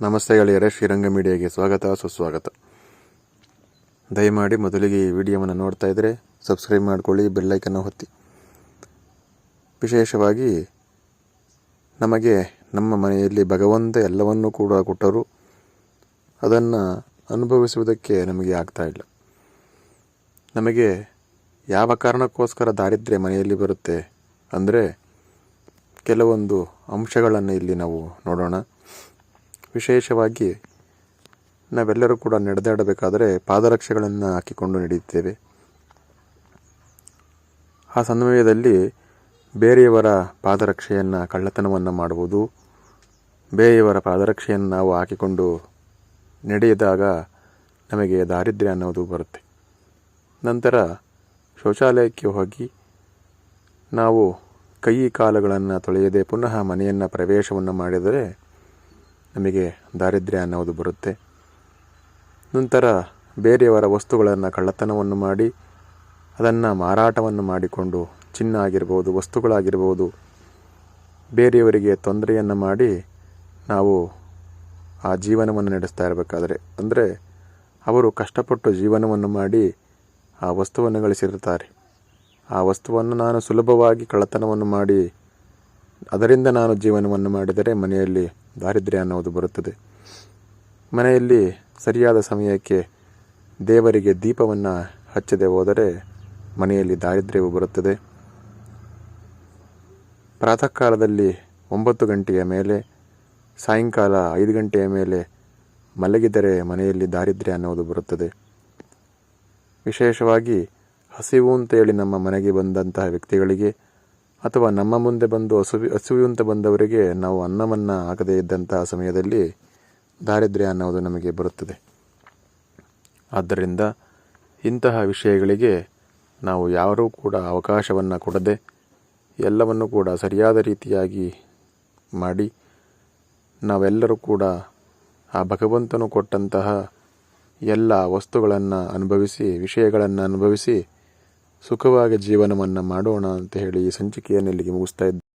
ನಮಸ್ತೆ ಗೆಳೆಯರೇ, ಶ್ರೀರಂಗ ಮೀಡಿಯಾಗೆ ಸ್ವಾಗತ, ಸುಸ್ವಾಗತ. ದಯಮಾಡಿ ಮೊದಲಿಗೆ ಈ ವಿಡಿಯೋವನ್ನು ನೋಡ್ತಾ ಇದ್ದರೆ ಸಬ್ಸ್ಕ್ರೈಬ್ ಮಾಡಿಕೊಳ್ಳಿ ಬೆಲ್ಲೈಕನ್ನು ಹೊತ್ತಿ ವಿಶೇಷವಾಗಿ ನಮಗೆ ನಮ್ಮ ಮನೆಯಲ್ಲಿ ಭಗವಂತ ಎಲ್ಲವನ್ನೂ ಕೂಡ ಕೊಟ್ಟರು. ಅದನ್ನು ಅನುಭವಿಸುವುದಕ್ಕೆ ನಮಗೆ ಆಗ್ತಾ ಇಲ್ಲ. ನಮಗೆ ಯಾವ ಕಾರಣಕ್ಕೋಸ್ಕರ ದಾರಿದ್ರ್ಯ ಮನೆಯಲ್ಲಿ ಬರುತ್ತೆ ಅಂದರೆ ಕೆಲವೊಂದು ಅಂಶಗಳನ್ನು ಇಲ್ಲಿ ನಾವು ನೋಡೋಣ. ವಿಶೇಷವಾಗಿ ನಾವೆಲ್ಲರೂ ಕೂಡ ನಡೆದಾಡಬೇಕಾದರೆ ಪಾದರಕ್ಷೆಗಳನ್ನು ಹಾಕಿಕೊಂಡು ನಡೆಯುತ್ತೇವೆ. ಆ ಸಮಯದಲ್ಲಿ ಬೇರೆಯವರ ಪಾದರಕ್ಷೆಯನ್ನು ಕಳ್ಳತನವನ್ನು ಮಾಡುವುದು, ಬೇರೆಯವರ ಪಾದರಕ್ಷೆಯನ್ನು ನಾವು ಹಾಕಿಕೊಂಡು ನಡೆಯಿದಾಗ ನಮಗೆ ದಾರಿದ್ರ್ಯ ಅನ್ನೋದು ಬರುತ್ತೆ. ನಂತರ ಶೌಚಾಲಯಕ್ಕೆ ಹೋಗಿ ನಾವು ಕೈ ಕಾಲುಗಳನ್ನು ತೊಳೆಯದೆ ಪುನಃ ಮನೆಯನ್ನು ಪ್ರವೇಶವನ್ನು ಮಾಡಿದರೆ ನಮಗೆ ದಾರಿದ್ರ್ಯ ಅನ್ನೋದು ಬರುತ್ತೆ. ನಂತರ ಬೇರೆಯವರ ವಸ್ತುಗಳನ್ನು ಕಳ್ಳತನವನ್ನು ಮಾಡಿ, ಅದನ್ನು ಮಾರಾಟವನ್ನು ಮಾಡಿಕೊಂಡು ಚಿನ್ನ ಆಗಿರ್ಬೋದು, ವಸ್ತುಗಳಾಗಿರ್ಬೋದು, ಬೇರೆಯವರಿಗೆ ತೊಂದರೆಯನ್ನು ಮಾಡಿ ನಾವು ಆ ಜೀವನವನ್ನು ನಡೆಸ್ತಾ ಇರಬೇಕಾದ್ರೆ. ಅಂದರೆ ಅವರು ಕಷ್ಟಪಟ್ಟು ಜೀವನವನ್ನು ಮಾಡಿ ಆ ವಸ್ತುವನ್ನು ಗಳಿಸಿರುತ್ತಾರೆ. ಆ ವಸ್ತುವನ್ನು ನಾನು ಸುಲಭವಾಗಿ ಕಳ್ಳತನವನ್ನು ಮಾಡಿ, ಅದರಿಂದ ನಾನು ಜೀವನವನ್ನು ಮಾಡಿದರೆ ಮನೆಯಲ್ಲಿ ದಾರಿದ್ರ್ಯ ಅನ್ನೋದು ಬರುತ್ತದೆ. ಮನೆಯಲ್ಲಿ ಸರಿಯಾದ ಸಮಯಕ್ಕೆ ದೇವರಿಗೆ ದೀಪವನ್ನು ಹಚ್ಚದೆ ಹೋದರೆ ಮನೆಯಲ್ಲಿ ದಾರಿದ್ರ್ಯವು ಬರುತ್ತದೆ. ಪ್ರಾತಃ ಕಾಲದಲ್ಲಿ ಒಂಬತ್ತು ಗಂಟೆಯ ಮೇಲೆ, ಸಾಯಂಕಾಲ ಐದು ಗಂಟೆಯ ಮೇಲೆ ಮಲಗಿದರೆ ಮನೆಯಲ್ಲಿ ದಾರಿದ್ರ್ಯ ಅನ್ನೋದು ಬರುತ್ತದೆ. ವಿಶೇಷವಾಗಿ ಹಸಿವು ಅಂತೇಳಿ ನಮ್ಮ ಮನೆಗೆ ಬಂದಂತಹ ವ್ಯಕ್ತಿಗಳಿಗೆ ಅಥವಾ ನಮ್ಮ ಮುಂದೆ ಬಂದು ಹಸುವಿ ಹಸಿವು ಬಂದವರಿಗೆ ನಾವು ಅನ್ನವನ್ನು ಹಾಕದೇ ಇದ್ದಂತಹ ಸಮಯದಲ್ಲಿ ದಾರಿದ್ರ್ಯ ಅನ್ನೋದು ನಮಗೆ ಬರುತ್ತದೆ. ಆದ್ದರಿಂದ ಇಂತಹ ವಿಷಯಗಳಿಗೆ ನಾವು ಯಾರೂ ಕೂಡ ಅವಕಾಶವನ್ನು ಕೊಡದೆ ಎಲ್ಲವನ್ನು ಕೂಡ ಸರಿಯಾದ ರೀತಿಯಾಗಿ ಮಾಡಿ ನಾವೆಲ್ಲರೂ ಕೂಡ ಆ ಭಗವಂತನು ಕೊಟ್ಟಂತಹ ಎಲ್ಲ ವಸ್ತುಗಳನ್ನು ಅನುಭವಿಸಿ, ವಿಷಯಗಳನ್ನು ಅನುಭವಿಸಿ ಸುಖವಾಗಿ ಜೀವನವನ್ನು ಮಾಡೋಣ ಅಂತ ಹೇಳಿ ಈ ಸಂಚಿಕೆಯನ್ನು ಇಲ್ಲಿಗೆ ಮುಗಿಸ್ತಾ ಇದ್ದೇನೆ